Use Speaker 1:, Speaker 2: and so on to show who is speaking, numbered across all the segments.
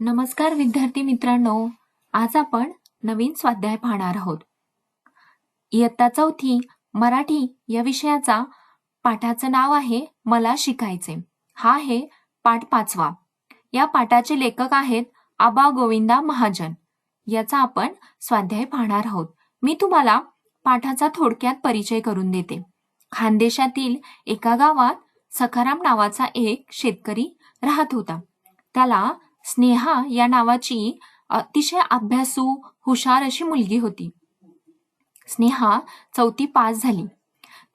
Speaker 1: नमस्कार विद्यार्थी मित्रांनो. आज आपण नवीन स्वाध्याय पाहणार आहोत. इयत्ता चौथी मराठी या विषयाचा पाठाचं नाव आहे मला शिकायचे. हा आहे पाठ पाचवा. या पाठाचे लेखक आहेत आबा गोविंदा महाजन. याचा आपण स्वाध्याय पाहणार आहोत. मी तुम्हाला पाठाचा थोडक्यात परिचय करून देते. खानदेशातील एका गावात सखाराम नावाचा एक शेतकरी राहत होता. त्याला स्नेहा या नावाची अतिशय अभ्यासू हुशार अशी मुलगी होती. स्नेहा चौथी पास झाली.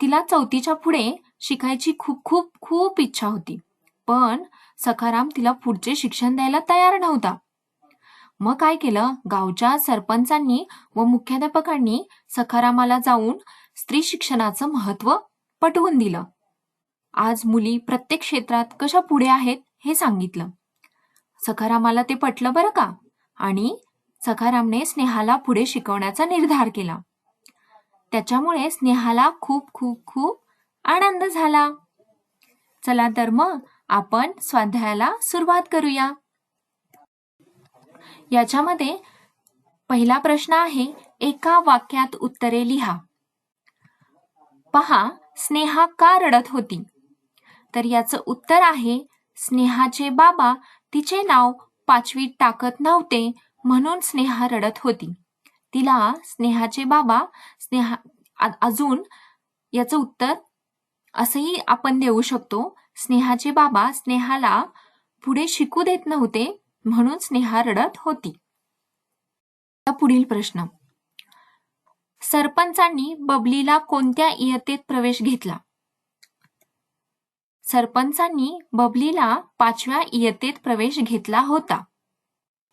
Speaker 1: तिला चौथीच्या पुढे शिकायची खूप खूप खूप इच्छा होती. पण सखाराम तिला पुढचे शिक्षण द्यायला तयार नव्हता. मग काय केलं? गावच्या सरपंचांनी व मुख्याध्यापकांनी सखारामाला जाऊन स्त्री शिक्षणाचं महत्त्व पटवून दिलं. आज मुली प्रत्येक क्षेत्रात कशा पुढे आहेत हे सांगितलं. सखारामाला ते पटलं बरं का? आणि सखारामने स्नेहाला पुढे शिकवण्याचा निर्धार केला. त्याच्यामुळे स्नेहाला खूप खूप खूप आनंद झाला. चला तर मग आपण स्वाध्यायाला सुरुवात करूया. याच्यामध्ये पहिला प्रश्न आहे एका वाक्यात उत्तरे लिहा. पहा स्नेहा का रडत होती? तर याचं उत्तर आहे स्नेहाचे बाबा तिचे नाव पाचवीत टाकत नव्हते म्हणून स्नेहा रडत होती. तिला स्नेहाचे बाबा स्नेहा अजून याचं उत्तर असंही आपण देऊ शकतो. स्नेहाचे बाबा स्नेहाला पुढे शिकू देत नव्हते म्हणून स्नेहा रडत होती. पुढील प्रश्न. सरपंचांनी बबलीला कोणत्या इयत्तेत प्रवेश घेतला? सरपंचांनी बबलीला पाचव्या इयत्तेत प्रवेश घेतला होता.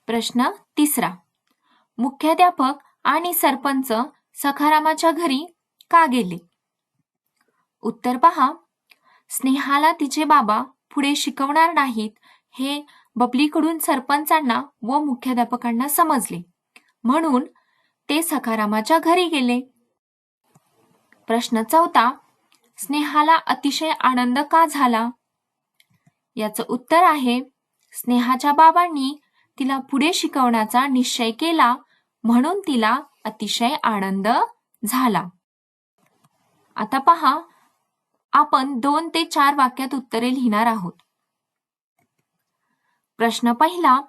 Speaker 1: प्रश्न तिसरा. मुख्याध्यापक आणि सरपंच सखारामाच्या घरी का गेले? उत्तर पहा. स्नेहाला तिचे बाबा पुढे शिकवणार नाहीत हे बबलीकडून सरपंचांना व मुख्याध्यापकांना समजले. म्हणून ते सखारामाच्या घरी गेले. प्रश्न चौथा. स्नेहाला अतिशय आनंद का झाला? याचं उत्तर आहे स्नेहाच्या बाबांनी तिला पुढे शिकवण्याचा निश्चय केला म्हणून तिला अतिशय आनंद झाला. आता पहा आपण दोन ते चार वाक्यात उत्तरे लिहिणार आहोत. प्रश्न पहिला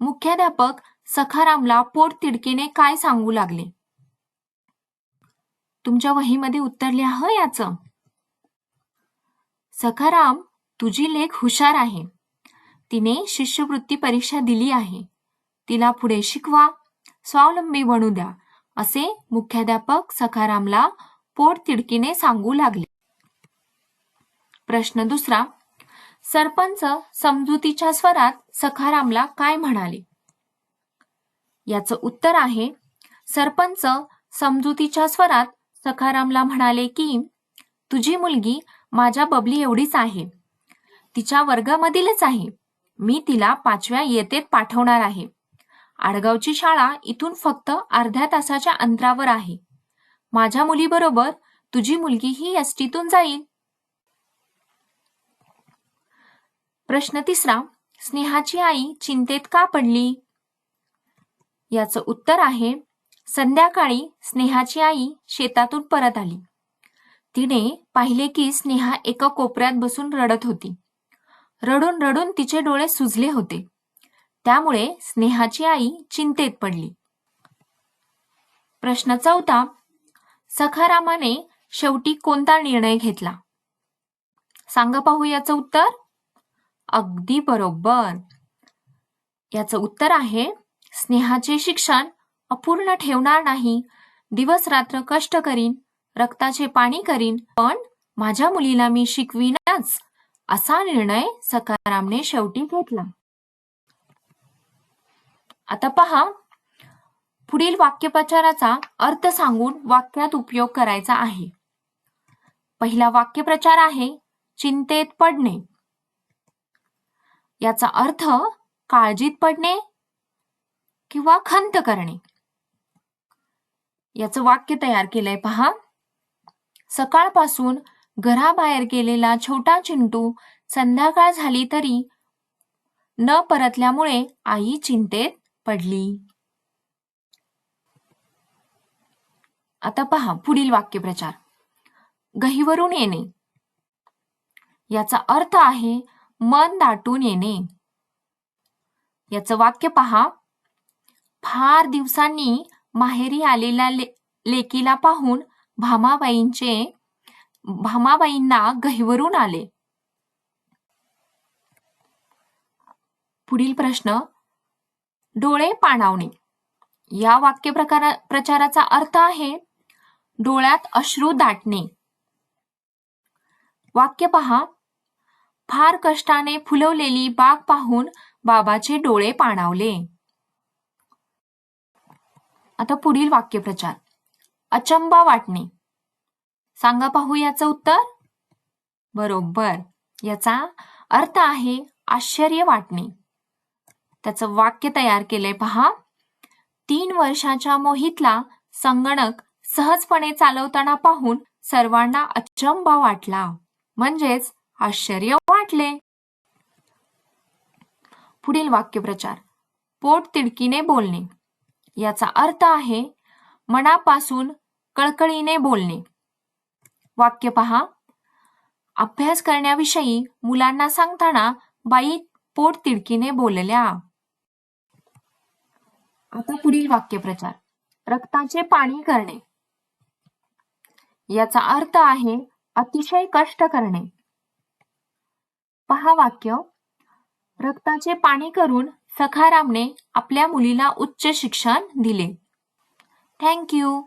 Speaker 1: मुख्याध्यापक सखारामला पोट तिडकीने काय सांगू लागले? तुमच्या वहीमध्ये उत्तर लिहा याचं. सखाराम तुझी लेख हुशार आहे. तिने शिष्यवृत्ती परीक्षा दिली आहे. तिला पुढे शिकवा स्वावलंबी बनू द्या असे मुख्याध्यापक सखारामला पोट तिडकीने सांगू लागले. प्रश्न दुसरा सरपंच समजुतीच्या स्वरात सखारामला काय म्हणाले? याचं उत्तर आहे सरपंच समजुतीच्या स्वरात सखारामला म्हणाले की तुझी मुलगी माझ्या बबली एवढीच आहे. तिच्या वर्गामधीलच आहे. मी तिला पाचव्या येतेत पाठवणार आहे. आडगावची शाळा इथून फक्त अर्ध्या तासाच्या अंतरावर आहे. माझ्या मुलीबरोबर तुझी मुलगी ही एसटीतून जाईल. प्रश्न तिसरा स्नेहाची आई चिंतेत का पडली? याचं उत्तर आहे संध्याकाळी स्नेहाची आई शेतातून परत आली. तिने पाहिले की स्नेहा एका कोपऱ्यात बसून रडत होती. रडून रडून तिचे डोळे सुजले होते. त्यामुळे स्नेहाची आई चिंतेत पडली. प्रश्न चौथा सखारामाने शेवटी कोणता निर्णय घेतला? सांगा पाहू याचं उत्तर? अगदी बरोबर. याचं उत्तर आहे स्नेहाचे शिक्षण अपूर्ण ठेवणार नाही. दिवस रात्र कष्ट करीन. रक्ताचे पाणी करीन पण माझ्या मुलीला मी शिकवीनच असा निर्णय सकारामने शेवटी घेतला. आता पहा पुढील वाक्यप्रचाराचा अर्थ सांगून वाक्यात उपयोग करायचा आहे. पहिला वाक्यप्रचार आहे चिंतेत पडणे. याचा अर्थ काळजीत पडणे किंवा खंत करणे. याचं वाक्य तयार केलंय पहा. सकाळपासून घराबाहेर गेलेला छोटा चिंटू संध्याकाळ झाली तरी न परतल्यामुळे आई चिंतेत पडली. आता पहा पुढील वाक्यप्रचार. गहीवरून येणे. याचा अर्थ आहे मन दाटून येणे. याचं वाक्य पहा. फार दिवसांनी माहेरी आलेल्या ले लेकीला पाहून भामाबाईंचे भामाबाईंना गहिवरून आले. पुढील प्रश्न डोळे पाणावणे. या वाक्य प्रचाराचा अर्थ आहे डोळ्यात अश्रू दाटणे. वाक्य पहा फार कष्टाने फुलवलेली बाग पाहून बाबाचे डोळे पाणावले. आता पुढील वाक्यप्रचार. अचंबा वाटणे. सांगा पाहू याचं उत्तर? बरोबर. याचा अर्थ आहे आश्चर्य वाटणे. त्याचं वाक्य तयार केलंय पहा. तीन वर्षाच्या मोहितला संगणक सहजपणे चालवताना पाहून सर्वांना अचंबा वाटला. म्हणजेच आश्चर्य वाटले. पुढील वाक्यप्रचार. पोट तिडकीने बोलणे. याचा अर्थ आहे मनापासून कळकळीने बोलणे. वाक्य पहा. अभ्यास करण्याविषयी मुलांना सांगताना बाई पोट तिडकीने बोलल्या. आता पुढील वाक्यप्रचार रक्ताचे पाणी करणे. याचा अर्थ आहे अतिशय कष्ट करणे. पहा वाक्य. रक्ताचे पाणी करून सखारामने आपल्या मुलीला उच्च शिक्षण दिले. थँक्यू